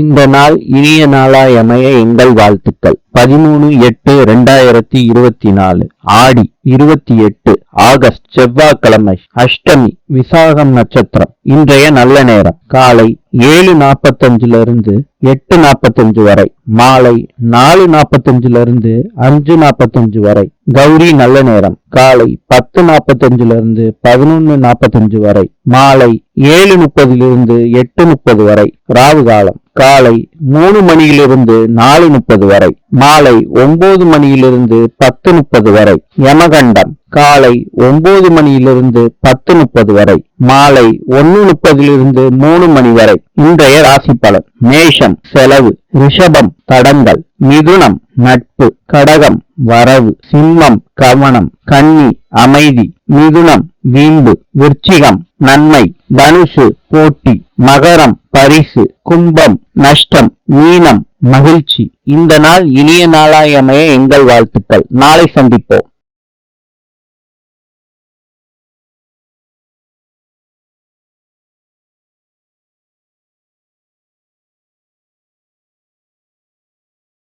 இந்த நாள் இனிய நாளாய் அமைய எங்கள் வாழ்த்துக்கள். பதிமூணு எட்டு ரெண்டாயிரத்தி இருபத்தி நாலு. ஆடி இருபத்தி எட்டு ஆகஸ்ட் செவ்வாய்க்கிழமை அஷ்டமி விசாகம் நட்சத்திரம். இன்றைய நல்ல நேரம். காலை ஏழு நாற்பத்தஞ்சுல இருந்து எட்டு நாற்பத்தஞ்சு வரை. மாலை நாலு நாற்பத்தஞ்சுல இருந்து அஞ்சு நாற்பத்தஞ்சு வரை. கௌரி நல்ல நேரம். காலை பத்து நாற்பத்தஞ்சுல இருந்து பதினொன்னு நாற்பத்தஞ்சு வரை. மாலை ஏழு முப்பதிலிருந்து எட்டு முப்பது வரை. ராவு காலம். காலை மூணு மணியிலிருந்து நாலு முப்பது வரை. மாலை ஒன்பது மணியிலிருந்து பத்து முப்பது வரை யமகண்டம். காலை ஒன்பது மணியிலிருந்து பத்து முப்பது வரை மாலை ஒன்னு முப்பதிலிருந்து மூணு மணி வரை. இன்றைய ராசி பலன் மேஷம் செலவு ரிஷபம் தடங்கள் மிதுனம் நட்பு கடகம் வரவு சிம்மம் கவனம் கன்னி அமைதி மிதுனம் வீம்பு விருச்சிகம் நன்மை தனுசு போட்டி மகரம் பரிசு கும்பம் நஷ்டம் மீனம் மகிழ்ச்சி. இந்த நாள் இனிய நாளாய் எங்கள் வாழ்த்துக்கள். நாளை சந்திப்போம்.